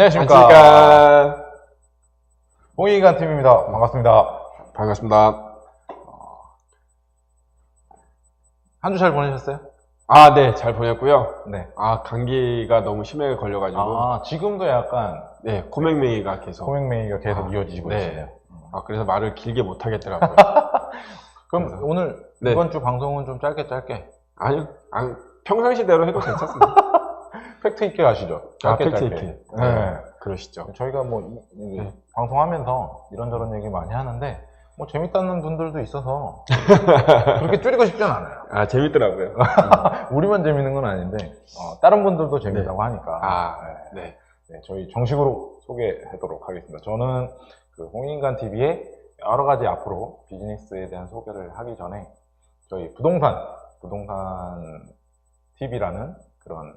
안녕하십니까. 안녕하십니까. 홍익관 팀입니다. 반갑습니다. 반갑습니다. 한 주 잘 보내셨어요? 아, 네, 잘 보냈고요. 네. 아, 감기가 너무 심하게 걸려가지고, 아, 지금도 약간 네, 코맹맹이가 계속. 코맹맹이가 계속 아, 이어지고 네. 있어요. 아, 그래서 말을 길게 못 하겠더라고요. 그럼 그래서- 오늘 네. 이번 주 방송은 좀 짧게 짧게 아니요, 아, 평상시대로 해도 괜찮습니다. 팩트 있게 가시죠. 아, 팩트. 있게. 네. 그러시죠. 저희가 뭐 이- 이 네. 방송하면서 이런저런 얘기 많이 하는데 뭐 재밌다는 분들도 있어서 그렇게 줄이고 싶진 않아요. 아, 재밌더라고요. 우리만 재밌는 건 아닌데 어, 다른 분들도 재밌다고 하니까 아, 네. 네. 네, 저희 정식으로 소개하도록 하겠습니다. 저는 그 홍인간 TV의 여러 가지 앞으로 비즈니스에 대한 소개를 하기 전에 저희 부동산, 부동산 TV라는 그런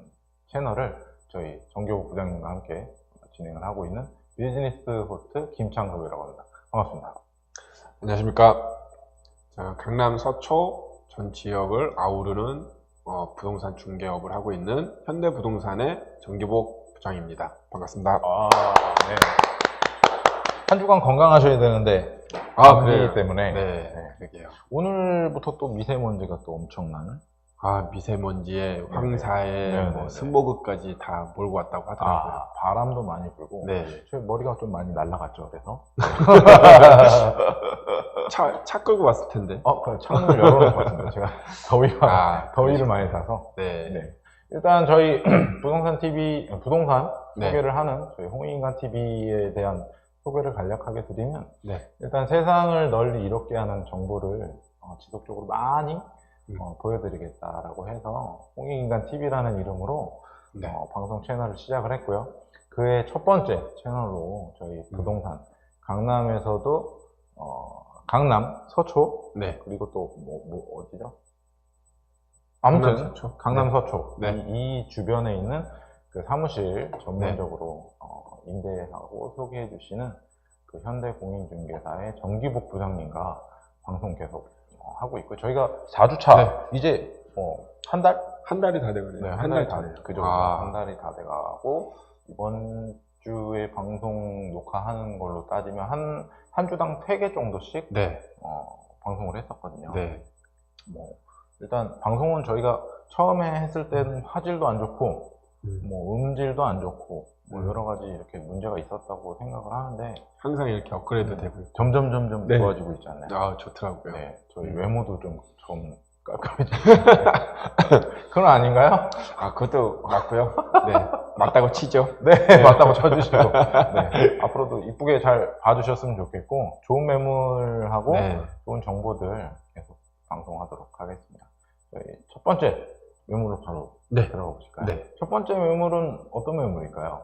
채널을 저희 정교우 부장님과 함께 진행을 하고 있는 비즈니스 호스트 김창섭이라고 합니다. 반갑습니다. 안녕하십니까. 자, 강남 서초 전 지역을 아우르는 어, 부동산 중개업을 하고 있는 현대부동산의 정기복 부장입니다. 반갑습니다. 아, 네. 한 주간 건강하셔야 되는데 아, 감기 그래요? 때문에 네, 그러게요. 오늘부터 또 미세먼지가 또 엄청난 아, 미세먼지에 황사에 네, 네, 뭐 네. 스모그까지 다 몰고 왔다고 하더라고요. 아, 바람도 많이 불고 네. 제 머리가 좀 많이 날라갔죠 그래서 차, 차 끌고 왔을 텐데. 어, 그 창문을 열어놓았습니다 제가 더위가 아, 더위를 많이 타서 네. 네. 일단 저희 부동산 TV 부동산 네. 소개를 하는 저희 홍익인간 TV에 대한 소개를 간략하게 드리면 네. 일단 세상을 널리 이롭게 하는 정보를 어, 지속적으로 많이 음. 어, 보여드리겠다라고 해서 홍익인간 TV라는 이름으로 네. 어, 방송 채널을 시작을 했고요. 그의 첫 번째 채널로 저희 음. 부동산 강남에서도 어, 강남 서초 네. 그리고 또 뭐 뭐 어디죠? 아무튼 강남 서초. 강남 네. 서초 네. 이, 이 주변에 있는 그 사무실 전문적으로 어, 임대하고 소개해 주시는 그 현대공인중개사의 정기복 부장님과 방송 계속 어, 하고 있고 저희가 4주차 네. 이제 뭐한 달? 한 달이 다 되거든요. 네, 한한 달이 달이 다 다, 돼요. 그 정도, 아. 한 달이 다 돼가고, 이번 주에 방송 녹화하는 걸로 따지면 한, 한 주당 3개 정도씩, 네. 어, 방송을 했었거든요. 네. 뭐, 일단 방송은 저희가 처음에 했을 때는 화질도 안 좋고, 음. 뭐 음질도 안 좋고, 뭐 음. 여러 가지 이렇게 문제가 있었다고 생각을 하는데, 항상 이렇게 업그레이드 되고 있고. 점점 점점 네. 좋아지고 있지 않나요? 아, 좋더라고요. 네, 저희 음. 외모도 좀, 좀 깔끔해지고. 그건 아닌가요? 아, 그것도 맞고요. 네. 맞다고 치죠. 네, 맞다고 쳐주시고. 네, 앞으로도 이쁘게 잘 봐주셨으면 좋겠고, 좋은 매물하고 네. 좋은 정보들 계속 방송하도록 하겠습니다. 저희 첫 번째 매물로 바로 네. 들어가 보실까요? 네. 첫 번째 매물은 어떤 매물일까요?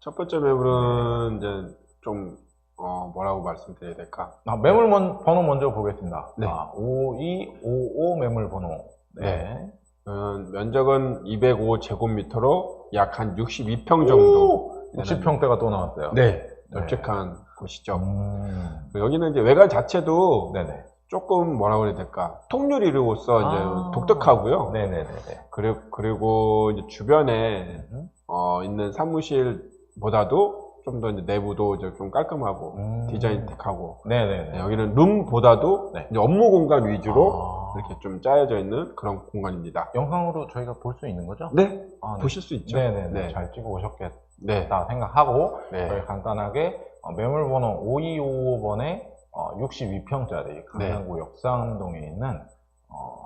첫 번째 매물은 이제 좀, 어, 뭐라고 말씀드려야 될까? 아, 매물 먼- 번호 먼저 보겠습니다. 네. 아, 5255 매물 번호. 네. 음, 면적은 205제곱미터로 약 한 62평 정도. 60평대가 또 나왔어요. 네. 널찍한 곳이죠. 음, 여기는 이제 외관 자체도 네네. 조금 뭐라고 해야 될까? 통유리로서 이제 아. 독특하고요. 네네네네. 그리고, 그리고 이제 주변에 음, 어, 있는 사무실 보다도 좀 더 내부도 이제 좀 깔끔하고 음. 디자인틱하고 네네네. 네, 여기는 룸보다도 네. 이제 업무 공간 위주로 아. 이렇게 좀 짜여져 있는 그런 공간입니다. 영상으로 저희가 볼 수 있는 거죠? 네, 아, 네. 보실 수 있죠. 네네네. 네. 잘 찍어 오셨겠다 네, 생각하고 저희 네, 간단하게 어, 매물번호 5255번에 62평짜리 강남구 역삼동에 있는 어,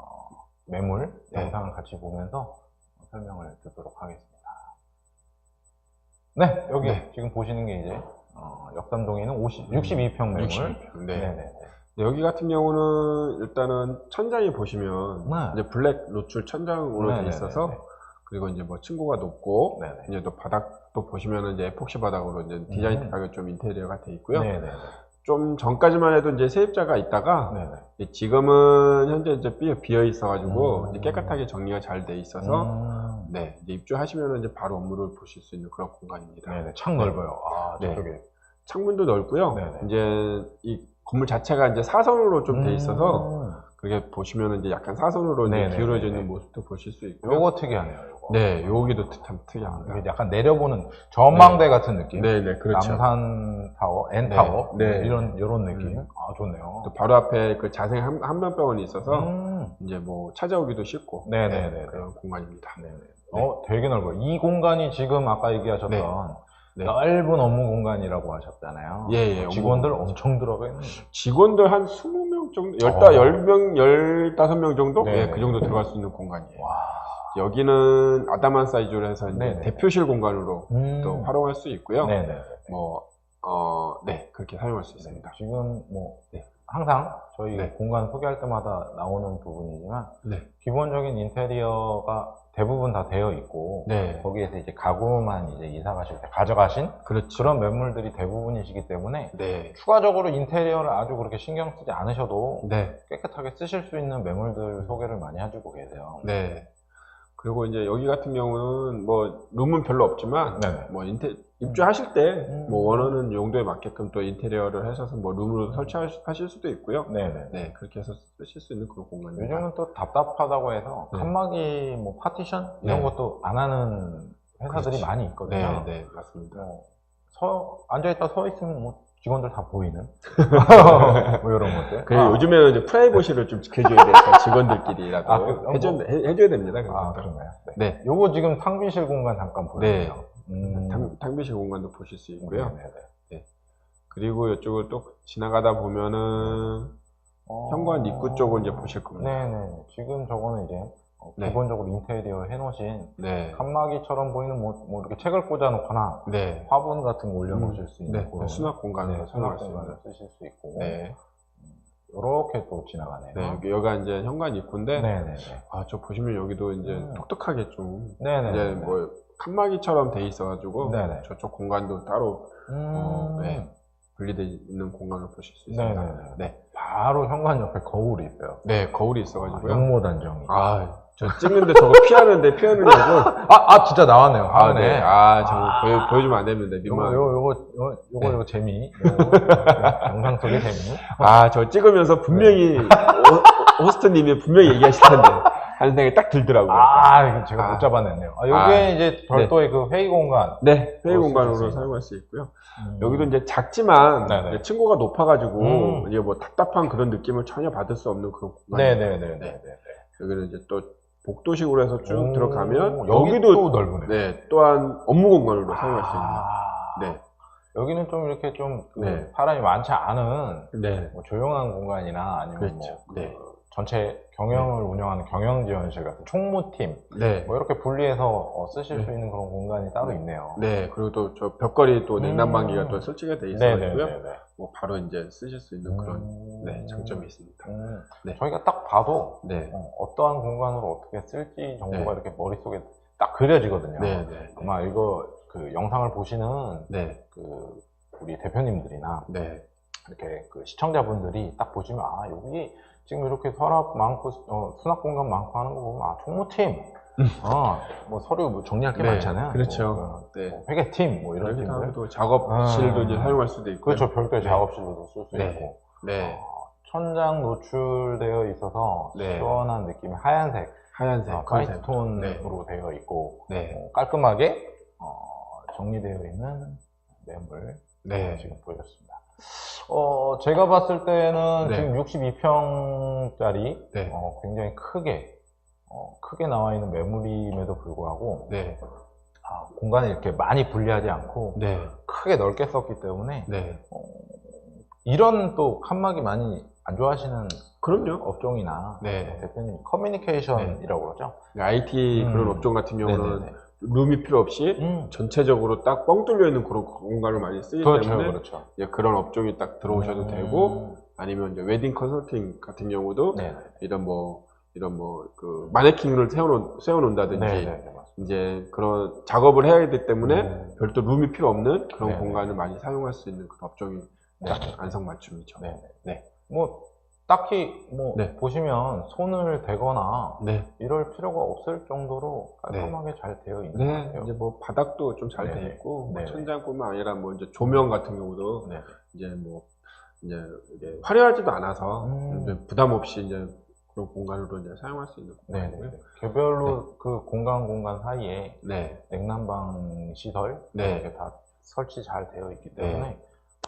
매물 네. 영상을 같이 보면서 설명을 듣도록 하겠습니다. 네, 여기 네. 지금 보시는 게 이제 어, 역삼동에 있는 50, 62평 매물. 62평. 네. 네네네. 여기 같은 경우는 일단은 천장이 보시면 네. 이제 블랙 노출 천장으로 돼 네네네네. 있어서 그리고 이제 뭐 층고가 높고 네네. 이제 또 바닥도 보시면은 이제 에폭시 바닥으로 이제 디자인하게 좀 인테리어가 돼 있고요. 음. 좀 전까지만 해도 이제 세입자가 있다가 네네. 지금은 현재 이제 비- 비어 있어가지고 음. 이제 깨끗하게 정리가 잘 돼 있어서 음. 네 이제 입주하시면 이제 바로 업무를 보실 수 있는 그런 공간입니다. 네네. 창 넓어요. 아, 네. 저쪽에. 창문도 넓고요. 네네. 이제 이 건물 자체가 이제 사선으로 좀 돼 있어서 음. 그렇게 보시면은 이제 약간 사선으로 이제. 기울어져 있는 모습도 보실 수 있고요. 요거 특이하네요. 요거. 네, 여기도 참 특이합니다. 이게 약간 내려보는 전망대 같은 느낌. 네, 네, 그렇죠. 남산 타워, N 타워, 네, 네. 이런 이런 느낌. 음. 아 좋네요. 또 바로 앞에 그 자생 한- 한면병원이 있어서 음. 이제 뭐 찾아오기도 쉽고 네 네 네. 그런 공간입니다. 네 네. 어, 되게 넓어요. 이 공간이 지금 아까 얘기하셨던 네. 넓은 업무 공간이라고 하셨잖아요. 예, 예, 직원들 업무. 엄청 들어가 있는. 직원들 한 20명 정도, 어. 10명, 15명 정도? 네. 예, 그 정도 들어갈 수 있는 공간이에요. 와. 여기는 아담한 사이즈로 해서 이제. 대표실 공간으로 음. 또 활용할 수 있고요. 네네. 뭐, 어, 네, 그렇게 사용할 수 있습니다. 지금 뭐 네. 항상 저희 네. 공간 소개할 때마다 나오는 부분이지만 네. 기본적인 인테리어가 대부분 다 되어 있고 네. 거기에서 이제 가구만 이제 이사 가실 때 가져가신 그렇죠. 그런 매물들이 대부분이시기 때문에 네. 추가적으로 인테리어를 아주 그렇게 신경 쓰지 않으셔도 네. 깨끗하게 쓰실 수 있는 매물들 소개를 많이 해주고 계세요. 네. 그리고 이제 여기 같은 경우는 뭐 룸은 별로 없지만 네네. 뭐 인테 입주하실 때뭐 음. 원하는 용도에 맞게끔 또 인테리어를 하셔서 뭐 룸으로 설치하실 수도 있고요. 네네. 네, 그렇게 해서 쓰실 수 있는 그런 공간입니다. 요즘은 또 답답하다고 해서 네. 칸막이 뭐 파티션 이런 네. 것도 안 하는 회사들이 그렇지. 많이 있거든요. 네, 네, 맞습니다. 뭐 서, 앉아 있다 서 있으면 뭐 직원들 다 보이는 뭐 이런 것들. 그리고 아, 요즘에는 이제 프라이버시를 좀 지켜줘야 돼서 직원들끼리라도 아, 그- 해줘, 뭐- 해, 해줘야 됩니다. 아. 그런가요? 네. 네. 요거 지금 탕비실 공간 잠깐 보여주세요. 음. 탕, 탕비실 공간도 보실 수 있고요. 네 네 네. 그리고 이쪽을 또 지나가다 보면은 어, 현관 입구 쪽을 이제 보실 겁니다. 네네. 지금 저거는 이제 어, 네. 기본적으로 인테리어 해놓으신 네. 칸막이처럼 보이는 뭐, 뭐 이렇게 책을 꽂아놓거나 네. 화분 같은 거 올려놓으실 수 있는 네. 그런 수납 공간으로 네, 수납 수. 공간을 쓰실 수 있고 네. 이렇게 또 지나가네요. 네. 여기, 여기가 이제 현관 입구인데, 네네네. 아, 저 보시면 여기도 이제 음. 독특하게 좀, 네네. 이제 뭐, 칸막이처럼 돼 있어가지고, 네네. 저쪽 공간도 따로 음. 어, 네. 분리되어 있는 공간을 보실 수 있습니다. 네네네. 네. 바로 현관 옆에 거울이 있어요. 네, 거울이 아, 있어가지고요. 영모 단정이. 아, 아, 저 찍는데 저거 피하는데 피하느냐고. 아, 진짜 나왔네요. 아, 화면에. 네. 아, 저거 아. 보여, 보여주면 안 됩니다. 요거, 민망. 요거, 요거, 요거, 요거, 네. 요거 재미. 요거, 영상 속의 재미. 아, 저 찍으면서 분명히 호- 호스트님이 분명히 얘기하실 텐데 하는 생각이 딱 들더라고요. 아, 이거 제가 아. 못 잡아냈네요. 아, 요게 아. 이제 별도의 그 회의 공간. 네, 회의 어, 공간으로 사용할 수 있고요. 음. 여기도 이제 작지만 네네. 이제 층고가 높아가지고 음. 이게 뭐 답답한 그런 느낌을 전혀 받을 수 없는 그런 공간입니다. 네네네네. 여기는 이제 또 복도식으로 해서 쭉 오, 들어가면 여기도 넓으네요. 네, 또한 업무 공간으로 사용할 수 있는. 아, 네, 여기는 좀 이렇게 좀 그 네. 사람이 많지 않은 네, 뭐 조용한 공간이나 아니면 그렇죠. 뭐 그 네. 전체 경영을 운영하는 경영지원실 같은 총무팀 네, 뭐 이렇게 분리해서 어, 쓰실 네. 수 있는 그런 공간이 따로 있네요. 네. 그리고 또 저 벽걸이 또 냉난방기가 음. 또 설치가 돼 있어가지고요. 네네네. 뭐 바로 이제 쓰실 수 있는 그런 음. 네, 장점이 있습니다. 음. 네. 저희가 딱 봐도 네, 어, 떠한 공간으로 어떻게 쓸지 정도가 네. 이렇게 머릿속에 딱 그려지거든요. 네, 네, 아마 이거 그 영상을 보시는 네, 그 우리 대표님들이나 네, 이렇게 그 시청자분들이 딱 보시면 아 여기 지금 이렇게 서랍 많고 어, 수납 공간 많고 하는 거 보면 아 총무팀 어뭐 서류 뭐 정리할 게 네, 많잖아요. 그렇죠. 뭐, 네. 뭐 회계팀 뭐 이런 이렇게 팀들 하면 또 작업실도 아. 이제 사용할 수도 있고. 그렇죠 별도의 네. 작업실로도 쓸수 네. 있고 네, 어, 천장 노출되어 있어서 네. 시원한 느낌의 하얀색 하얀색 어, 컨셉. 화이트톤으로 되어 있고 네, 어, 깔끔하게 어, 정리되어 있는 매물 네, 지금 보여줬습니다. 어, 제가 봤을 때는 네. 지금 62평짜리 네, 어, 굉장히 크게 어, 크게 나와 있는 매물임에도 불구하고 네, 아, 공간을 이렇게 많이 분리하지 않고 네, 크게 넓게 썼기 때문에 네. 어, 이런 또 칸막이 많이 안 좋아하시는 그럼요. 업종이나 네. 대표님 커뮤니케이션이라고 그러죠. IT 음. 그런 업종 같은 경우는 네네네. 룸이 필요 없이 음. 전체적으로 딱 뻥 뚫려 있는 그런 공간을 많이 쓰기 그렇죠, 때문에 그렇죠. 이제 그런 업종이 딱 들어오셔도 음. 되고 아니면 이제 웨딩 컨설팅 같은 경우도 네, 이런 뭐 이런 뭐 그 마네킹을 세워놓 세워놓는다든지 네, 네, 네. 이제 그런 작업을 해야 되기 때문에 음. 별도 룸이 필요 없는 그런 네, 네. 공간을 많이 사용할 수 있는 그런 업종이 네. 딱 안성맞춤이죠. 네, 네. 뭐 딱히 뭐 네. 보시면 손을 대거나 네. 이럴 필요가 없을 정도로 깔끔하게 잘 되어 있는 것 네, 같아요. 이제 뭐 바닥도 좀잘돼 네네. 있고 뭐. 천장뿐만 아니라 뭐 이제 조명 같은 경우도 네. 이제 뭐 이제 이게 화려하지도 않아서 음. 이제 부담 없이 이제 그런 공간으로 이제 사용할 수 있는 네, 네. 공간이고요. 개별로 그 공간 공간 사이에 네. 냉난방 시설 네. 이렇게 다 설치 잘 되어 있기 때문에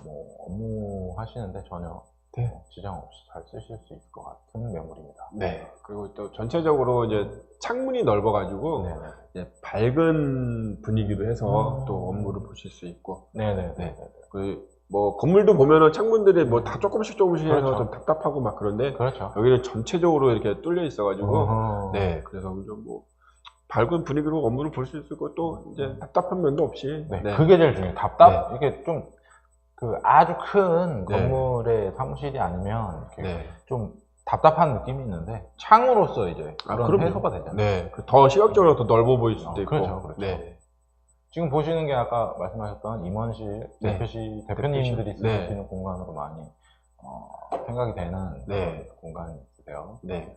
뭐 업무 하시는데 전혀 네. 뭐 지장 없이 잘 쓰실 수 있을 것 같은 매물입니다. 네. 그리고 또 전체적으로 이제 창문이 넓어가지고 네네. 이제 밝은 분위기로 해서 음. 또 업무를 보실 수 있고 네네네. 네. 그뭐 건물도 보면은 창문들이 뭐 다 조금씩 조금씩 해서 그렇죠. 좀 답답하고 막 그런데 그렇죠. 여기는 전체적으로 이렇게 뚫려 있어가지고 어허. 네 그래서 좀뭐 밝은 분위기로 업무를 볼 수 있고 또 이제 답답한 면도 없이 네, 네. 그게 제일 중요해요. 답답, 이게 좀, 그 아주 큰 네. 건물의 사무실이 아니면 이렇게 네. 좀 답답한 느낌이 있는데 창으로서 이제 아, 그런 그럼요. 해소가 되잖아요. 네, 그더 시각적으로 더 넓어 보일 수도 어, 있고. 그렇죠, 그렇죠. 네. 지금 보시는 게 아까 말씀하셨던 임원실 네. 대표실 대표님들이 대표실. 네. 쓰시는 공간으로 많이 어, 생각이 되는 네. 그런 공간이 있으세요. 네.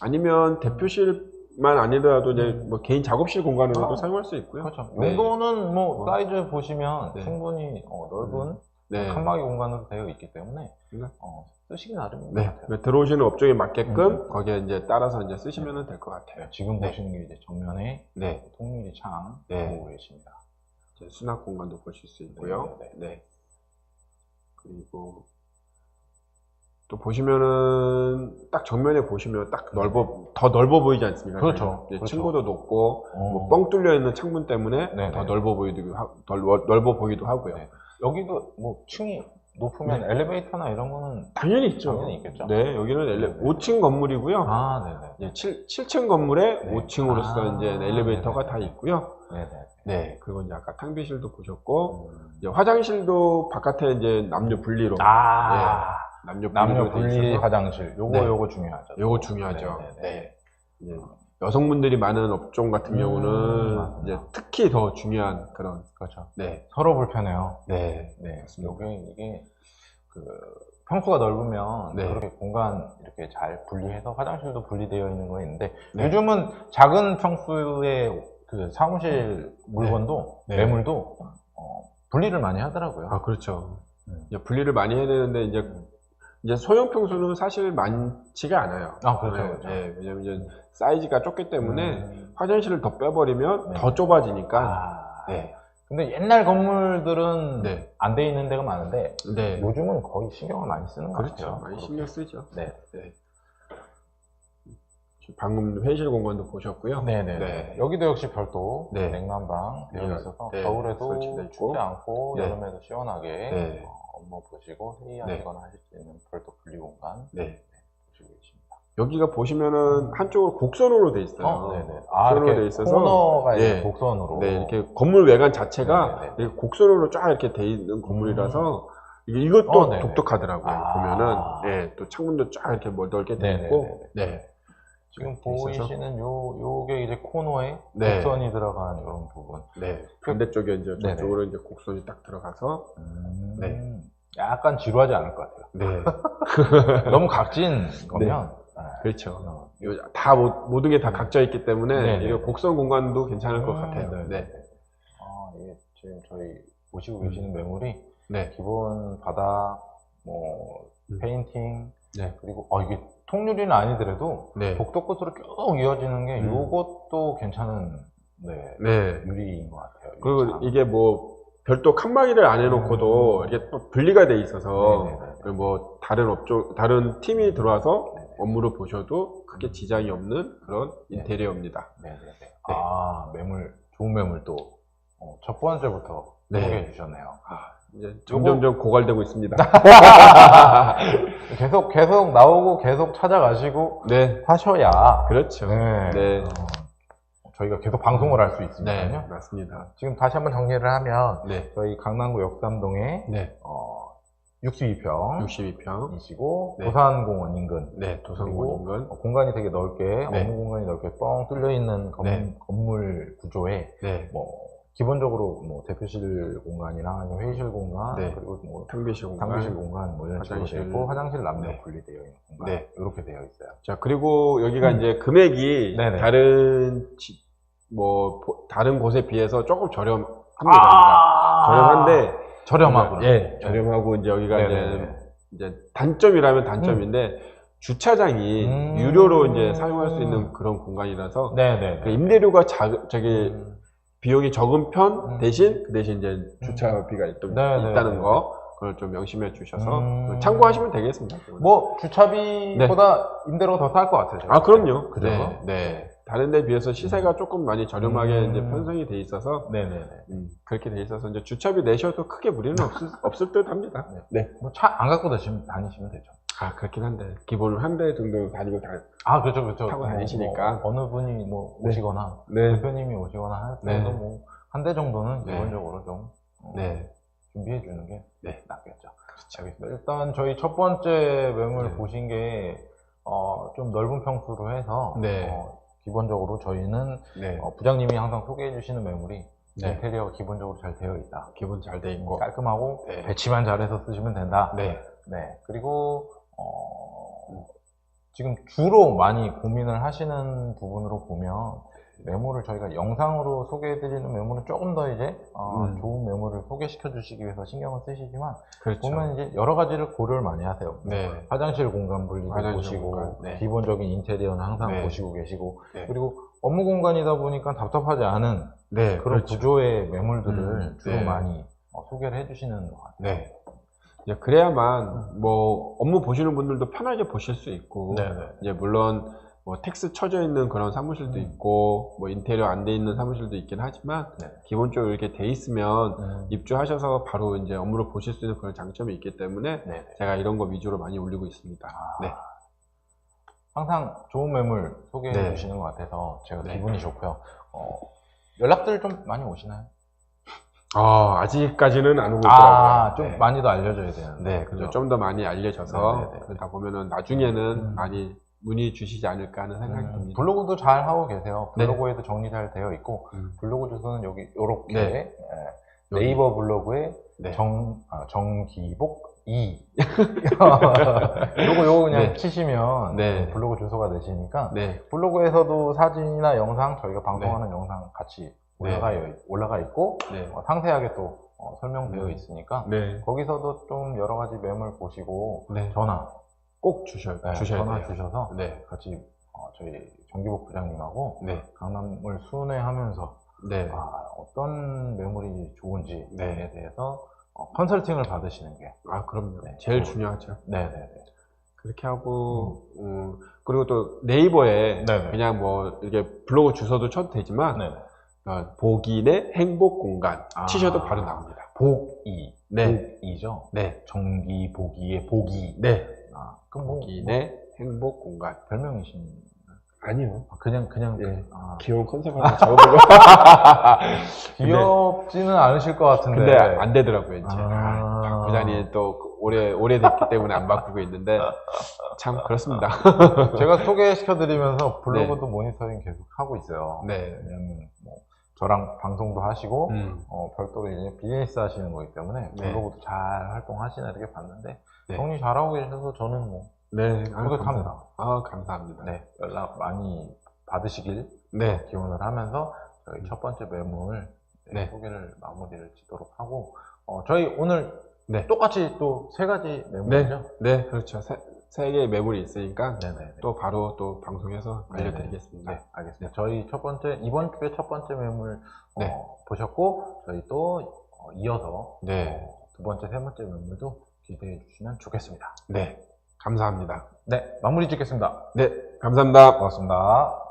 아니면 대표실만 아니더라도 이제 음. 뭐 개인 작업실 공간으로도 아, 사용할 수 있고요. 그렇죠. 네. 용도는 뭐 어. 사이즈 보시면 네. 충분히 어, 넓은 네. 칸막이 공간으로 되어 있기 때문에 네. 어, 쓰시기 나름인 것 네. 같아요. 들어오시는 업종에 맞게끔 음. 거기에 이제 따라서 이제 쓰시면 될 것 같아요. 네, 지금 네. 보시는 게 이제 정면에 네. 통유리 창 네. 보고 계십니다. 이제 수납 공간도 보실 수 있고요. 네, 네. 그리고 또 보시면은 딱 정면에 보시면 딱 넓어 더 넓어 보이지 않습니까? 그렇죠. 이제 그렇죠. 층고도 높고 어, 뭐뻥 뚫려 있는 창문 때문에 네, 더 네. 넓어 보이기도 하, 덜, 넓어 보이기도 하고요. 네. 여기도 뭐 층이 높으면 엘리베이터나 이런 거는 당연히 있죠. 당연히 있겠죠. 네, 여기는 엘레, 네, 네. 5층 건물이고요. 아, 네네. 예, 7, 7층 건물에 네. 5층으로서 아, 이제 엘리베이터가 네네. 다 있고요. 네네. 네, 그리고 이제 아까 탕비실도 보셨고, 음. 이제 화장실도 바깥에 이제 남녀 분리로. 아, 남녀 분리로 남녀 돼 분리 있어서 화장실. 요거 네. 요거 중요하죠. 요거 중요하죠. 네네 네. 네. 여성분들이 많은 업종 같은 음, 경우는 맞습니다. 이제 특히 더 중요한 그런. 그렇죠. 네. 서로 불편해요. 네. 네. 맞습니다. 요게 이게 그 평수가 넓으면 네. 그렇게 공간 이렇게 잘 분리해서 화장실도 분리되어 있는 거 있는데 네. 요즘은 작은 평수의 그 사무실 물건도 네. 매물도 어, 분리를 많이 하더라고요. 아, 그렇죠. 음. 분리를 많이 해야 되는데, 이제, 이제 소형 평수는 사실 많지가 않아요. 아, 그렇죠. 네, 그렇죠. 네, 왜냐면 이제 사이즈가 좁기 때문에 음. 화장실을 더 빼버리면 네. 더 좁아지니까. 아, 네. 근데 옛날 건물들은 네. 안돼 있는 데가 많은데 네. 요즘은 거의 신경을 많이 쓰는 것 그렇죠. 같아요. 많이 신경 쓰죠. 네. 방금 회의실 공간도 보셨고요. 네네. 네. 여기도 역시 별도 네. 냉난방 되어 네. 있어서 네. 겨울에도. 춥지 않고 네. 여름에도 시원하게 네. 어, 업무 보시고 회의하시거나 하실 수 있는 별도 분리 공간 네. 보시고 계십니다. 여기가 보시면은 한쪽으로 곡선으로 돼 있어요. 어, 네네. 아, 곡선으로 이렇게 돼 있어서 코너가 네. 곡선으로. 네, 이렇게 건물 외관 자체가 네네네. 이렇게 곡선으로 쫙 이렇게 돼 있는 건물이라서 이게 이것도 어. 독특하더라고요. 아. 보면은 네, 또 창문도 쫙 이렇게 뭐 넓게 돼. 있고 네. 지금 있어서. 보이시는 요 요게 이제 코너에 네. 곡선이 들어간 이런 부분. 네. 반대쪽에 이제 네네. 저쪽으로 이제 곡선이 딱 들어가서 음, 네. 약간 지루하지 않을 것 같아요. 네. 너무 각진 거면 네. 그렇죠. 어, 요- 다 모- 모든 게 다 각져 있기 때문에 네네. 이게 곡선 공간도 괜찮을 것 음, 같아요. 네네. 네. 아, 이게 지금 저희 보시고 계시는 매물이 네. 기본 바닥, 뭐 음. 페인팅, 네. 그리고 아 이게 통유리는 아니더라도 네. 복도 끝으로 쭉 이어지는 게 음. 요것도 괜찮은 네, 네. 유리인 것 같아요. 이 그리고 참. 이게 뭐 별도 칸막이를 안 해놓고도 음. 이게 또 분리가 돼 있어서 네네네. 그뭐 다른 업종 다른 팀이 들어와서 네네. 업무를 보셔도 크게 지장이 없는 그런 네. 인테리어입니다. 네네 네. 아 매물 좋은 매물 또 어, 첫 번째부터 네. 소개해 주셨네요. 이제 점점점 고갈되고 있습니다. 계속 계속 나오고 계속 찾아가시고 네, 하셔야 그렇죠. 네. 네. 어, 저희가 계속 방송을 할 수 네, 있으니까요. 맞습니다. 지금 다시 한번 정리를 하면 네, 저희 강남구 역삼동에 네, 어, 62평 62평. 이시고 네. 도산공원 인근 네, 도성공 인근. 어, 공간이 되게 넓게 네. 업무 공간이 넓게 뻥 뚫려 있는 건, 네. 건물 구조에 네, 뭐 기본적으로 뭐 대표실 공간이나 아니면 회의실 공간 네. 그리고 뭐 탕비실 공간. 당비실 공간 뭐 이런 식으로 화장실. 되어 있고 화장실 남녀 네. 분리되어 있는 공간 네. 이렇게 되어 있어요. 자, 그리고 여기가 이제 금액이 음. 네네. 다른 지- 뭐 보- 다른 곳에 비해서 조금 저렴합니다. 아~ 저렴한데 저렴하구나. 예, 저렴하고 이제 여기가 네네네. 이제, 이제 단점이라면 단점인데 주차장이 음. 유료로 이제 사용할 수 있는 그런 공간이라서 네네. 그 임대료가 작, 저기 음. 비용이 적은 편 음. 대신 그 대신 이제 주차비가 있, 네, 네, 있다는 네. 거 그걸 좀 명심해 주셔서 음. 참고하시면 되겠습니다. 뭐 주차비보다 임대료가 더 쌀 것 같아요. 제가 아 그럼요. 그죠? 네, 네. 다른 데 비해서 시세가 조금 많이 저렴하게 음. 이제 편성이 돼 있어서 네네네. 음, 그렇게 돼 있어서 이제 주차비 내셔도 크게 무리는 없을, 없을 듯 합니다. 네. 뭐 차 안 갖고 다니시면, 다니시면 되죠. 아 그렇긴 한데 기본 한대 정도 다니고 다. 아 그렇죠 그렇죠. 타고 뭐, 다니시니까. 뭐 어느 분이 뭐 네. 오시거나 네. 대표님이 오시거나 할 네. 때도 뭐 한 대 정도는 네. 기본적으로 좀 어, 네. 준비해 주는 게 네. 낫겠죠. 알겠습니다. 일단 저희 첫 번째 매물 네. 보신 게 어, 좀 넓은 평수로 해서 네. 어, 기본적으로 저희는 네. 어, 부장님이 항상 소개해 주시는 매물이 네. 인테리어가 기본적으로 잘 되어 있다. 기본 잘 돼 있고. 깔끔하고 네. 배치만 잘해서 쓰시면 된다. 네. 네. 그리고 어, 지금 주로 많이 고민을 하시는 부분으로 보면 매물을 저희가 영상으로 소개해드리는 매물은 조금 더 이제 어, 음. 좋은 매물을 소개시켜 주시기 위해서 신경을 쓰시지만 그렇죠. 보면 이제 여러 가지를 고려를 많이 하세요. 네. 화장실 공간 분리도 화장실 보시고 공간, 네. 기본적인 인테리어는 항상 네. 보시고 계시고 네. 그리고 업무 공간이다 보니까 답답하지 않은 네. 그런 그렇죠. 구조의 매물들을 음, 주로 네. 많이 어, 소개를 해주시는 것 같아요. 네. 이제 그래야만 뭐 업무 보시는 분들도 편하게 보실 수 있고 네네. 이제 물론 뭐 텍스 쳐져 있는 그런 사무실도 음. 있고 뭐 인테리어 안 돼 있는 사무실도 있긴 하지만 네. 기본적으로 이렇게 돼 있으면 음, 입주하셔서 바로 이제 업무를 보실 수 있는 그런 장점이 있기 때문에 네네. 제가 이런 거 위주로 많이 올리고 있습니다. 아, 네. 항상 좋은 매물 소개해 네. 주시는 것 같아서 제가 네. 기분이 좋고요. 어, 연락들 좀 많이 오시나요? 아, 아직까지는 안 오고 아, 있더라고요. 좀 네. 많이도 알려줘야 되는데. 네, 그죠. 좀더 많이 알려져서 네네네. 그러다 보면은 나중에는 음. 많이 문의 주시지 않을까 하는 생각이 음, 듭니다. 블로그도 잘 하고 계세요. 네. 블로그에도 정리 잘 되어 있고, 음. 블로그 주소는 여기, 요렇게, 네. 예, 네이버 블로그에 네. 정, 아, 정기복 2. 요거, 요거 그냥 네. 치시면 네. 블로그 주소가 되시니까, 네, 블로그에서도 사진이나 영상, 저희가 방송하는 영상 같이 네. 올라가, 올라가 있고, 네, 어, 상세하게 또 어, 설명되어 음. 있으니까, 네, 거기서도 좀 여러 가지 매물 보시고, 네. 전화, 꼭 주셔, 네, 주셔야 전화 돼요. 주셔서 네, 같이 어, 저희 정기복 부장님하고 네, 강남을 순회하면서 네, 아, 어떤 매물이 좋은지에 네. 대해서 어, 컨설팅을 받으시는 게 아, 그럼요. 네. 제일 어. 중요하죠. 네네네 그렇게 하고, 음, 그리고 또 네이버에 네네. 그냥 뭐 이렇게 블로그 주소도 쳐도 되지만, 네. 어, 보기내 행복 공간 아. 치셔도 바로 나옵니다. 복이 네, 복이죠 네, 정기 보기의 복이 네. 아, 그럼 뭐, 행복 공간. 별명이신 아니요. 아, 그냥 그냥 예. 아, 귀여운 컨셉 하나 적어보고. 귀엽지는 않으실 것 같은데 근데 안 되더라고요, 이제. 아. 아, 박 부장이 또 오래, 오래됐기 때문에 안 바꾸고 있는데, 참, 그렇습니다. 제가 소개시켜드리면서 블로그도 모니터링 계속 하고 있어요 네. 왜냐면 뭐 저랑 방송도 하시고 음, 어, 별도로 이제 비즈니스 하시는 거기 때문에 네. 블로그도 잘 활동하시나 이렇게 봤는데 네. 정리 잘하고 계셔서 저는 뭐 네. 아, 뿌듯합니다. 감사- 아, 감사합니다. 네, 연락 많이 받으시길 네. 기원을 하면서 저희 첫 번째 매물 네, 네. 소개를 마무리를 짓도록 하고 어, 저희 오늘 네. 똑같이 또 세 가지 매물이죠? 네, 그렇죠. 세, 세 개의 매물이 있으니까 네네. 또 바로 또 방송에서 네네. 알려드리겠습니다. 네, 알겠습니다. 저희 첫 번째 이번 주에 첫 번째 매물 어, 네. 보셨고 저희 또 어, 이어서 네. 어, 두 번째, 세 번째 매물도 기대해 주시면 좋겠습니다. 네. 감사합니다. 네, 마무리 짓겠습니다. 네. 감사합니다. 고맙습니다.